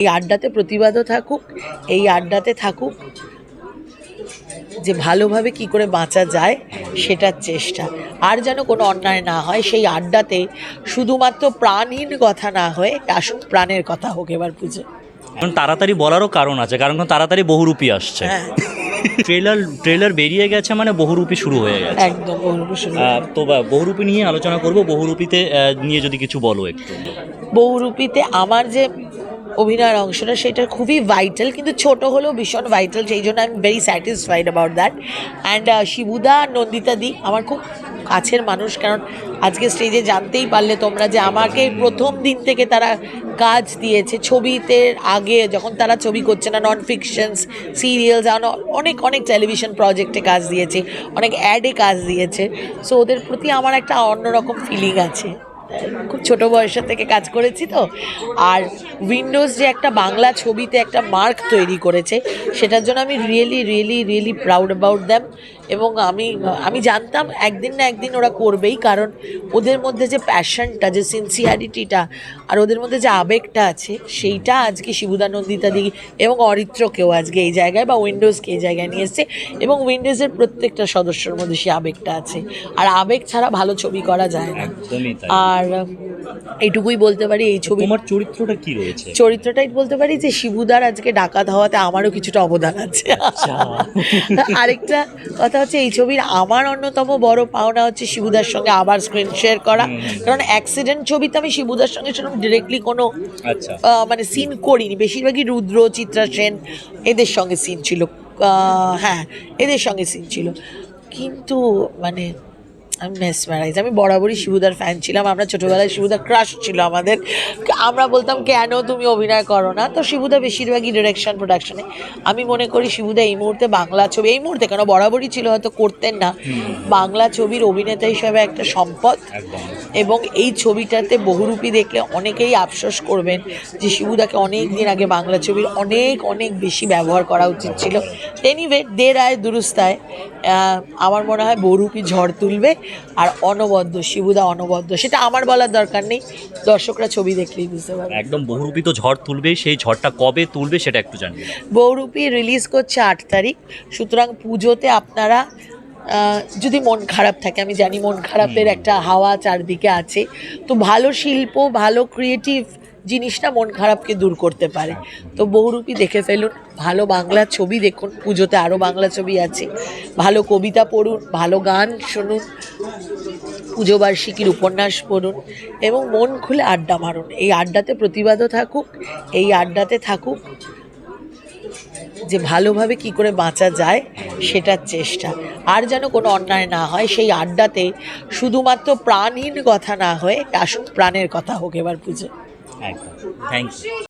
এই আড্ডাতে প্রতিবাদও থাকুক এই আড্ডাতে থাকুক যে ভালোভাবে কি করে বাঁচা যায় সেটার চেষ্টা। আর যেন কোনো অন্যায় না হয় সেই আড্ডাতে শুধুমাত্র প্রাণহীন কথা না হয়ে আসুক প্রাণের কথা হোক এবার পুজো কারণ তাড়াতাড়ি বলারও কারণ আছে কারণ তাড়াতাড়ি বহুরূপী আসছে। হ্যাঁ। ট্রেলার ট্রেলার বেরিয়ে গেছে মানে বহুরূপী শুরু হয়ে গেছে। একদম বহুরূপী তো বহুরূপী নিয়ে আলোচনা করব বহুরূপীতে নিয়ে যদি কিছু বলো একটু। বহুরূপীতে আমার যে অভিনয়ের অংশটা সেটা খুবই ভাইটাল কিন্তু ছোট হলেও ভীষণ ভাইটাল সেই জন্য আমি very satisfied about that and শিবুদা, Nandita দি, আমার খুব কাছের মানুষ, কারণ আজকে স্টেজে জানতেই পারলে তোমরা যে আমাকে প্রথম দিন থেকে তারা কাজ দিয়েছে। ছবিতে আগে যখন তারা ছবি করছে না নন ফিকশনস সিরিয়ালস অনেক অনেক টেলিভিশন প্রজেক্টে কাজ দিয়েছে, অনেক অ্যাডে কাজ দিয়েছে। সো ওদের প্রতি আমার একটা অন্যরকম ফিলিং আছে। খুব ছোট বয়সের থেকে কাজ করেছি তো। আর উইন্ডোজ যে একটা বাংলা ছবিতে একটা মার্ক তৈরি করেছে সেটার জন্য আমি really really really proud about them এবং আমি আমি জানতাম একদিন না একদিন ওরা করবেই কারণ ওদের মধ্যে যে প্যাশনটা যে সিনসিয়ারিটিটা আর ওদের মধ্যে যে আবেগটা আছে সেইটা আজকে শিবুদানন্দিতা দিদি এবং অরিত্রকেও আজকে এই জায়গায় বা উইন্ডোজকে এই জায়গায় নিয়ে এসছে। এবং উইন্ডোজের প্রত্যেকটা সদস্যর মধ্যে সেই আবেগটা আছে। আর আবেগ ছাড়া ভালো ছবি করা যায় না। তাই। আর এইটুকুই বলতে পারি এই ছবি তোমার চরিত্রটা কি রয়েছে? চরিত্রটাই বলতে পারি যে শিবুদার আজকে ডাকাত হওয়াতে আমারও কিছুটা অবদান আছে। আচ্ছা। আরেকটা কথা হচ্ছে এই ছবির আমার অন্যতম বড় পাওনা হচ্ছে শিবুদার সঙ্গে আবার স্ক্রিন শেয়ার করা। কারণ অ্যাক্সিডেন্ট ছবিতে আমি শিবুদার সঙ্গে সেরকম ডিরেক্টলি কোনো আচ্ছা। মানে সিন করিনি। বেশিরভাগই রুদ্র চিত্রা সেন এদের সঙ্গে সিন ছিল। হ্যাঁ এদের সঙ্গে সিন ছিল। কিন্তু মানে আমি মেসমারাইজ আমি বরাবরই শিবুদার ফ্যান ছিলাম। আমরা ছোটোবেলায় শিবুদার ক্রাশ ছিল আমাদের। আমরা বলতাম কেন তুমি অভিনয় করো না? তো শিবুদা বেশিরভাগই ডিরেকশন প্রোডাকশনে আমি মনে করি শিবুদা এই মুহূর্তে বাংলা ছবি এই মুহূর্তে কেন বরাবরই ছিল হয়তো করতেন না। বাংলা ছবির অভিনেতা হিসাবে একটা সম্পদ। এবং এই ছবিটাতে বহুরূপী দেখলে অনেকেই আফসোস করবেন যে শিবুদাকে অনেক দিন আগে বাংলা ছবির অনেক অনেক বেশি ব্যবহার করা উচিত ছিল। এনিওয়ে দে রায় দুরুস্তায় আমার মনে হয় বহুরূপী ঝড় তুলবে। আর অনবদ্য শিবুদা অনবদ্য সেটা আমার বলার দরকার নেই। দর্শকরা ছবি দেখলেই বুঝতে পারবে। একদম বহুরূপী তো ঝড় তুলবে সেই ঝড়টা কবে তুলবে সেটা একটু জানি বহুরূপী রিলিজ করছে আট তারিখ। সুতরাং পুজোতে আপনারা যদি মন খারাপ থাকে আমি জানি মন খারাপের একটা হাওয়া চারদিকে আছে তো ভালো শিল্প ভালো ক্রিয়েটিভ জিনিসটা মন খারাপকে দূর করতে পারে। তো বহুরূপী দেখে ফেলুন ভালো বাংলা ছবি দেখুন পুজোতে আরও বাংলা ছবি আছে। ভালো কবিতা পড়ুন ভালো গান শুনুন পুজো বার্ষিকীর উপন্যাস পড়ুন এবং মন খুলে আড্ডা মারুন। এই আড্ডাতে প্রতিবাদও থাকুক এই আড্ডাতে থাকুক যে ভালোভাবে কি করে বাঁচা যায় সেটার চেষ্টা। আর যেন কোনো অন্যায় না হয়, সেই আড্ডাতে শুধুমাত্র প্রাণহীন কথা না হয়ে আসুন প্রাণের কথা হোক এবার পুজো। একদম। Thank you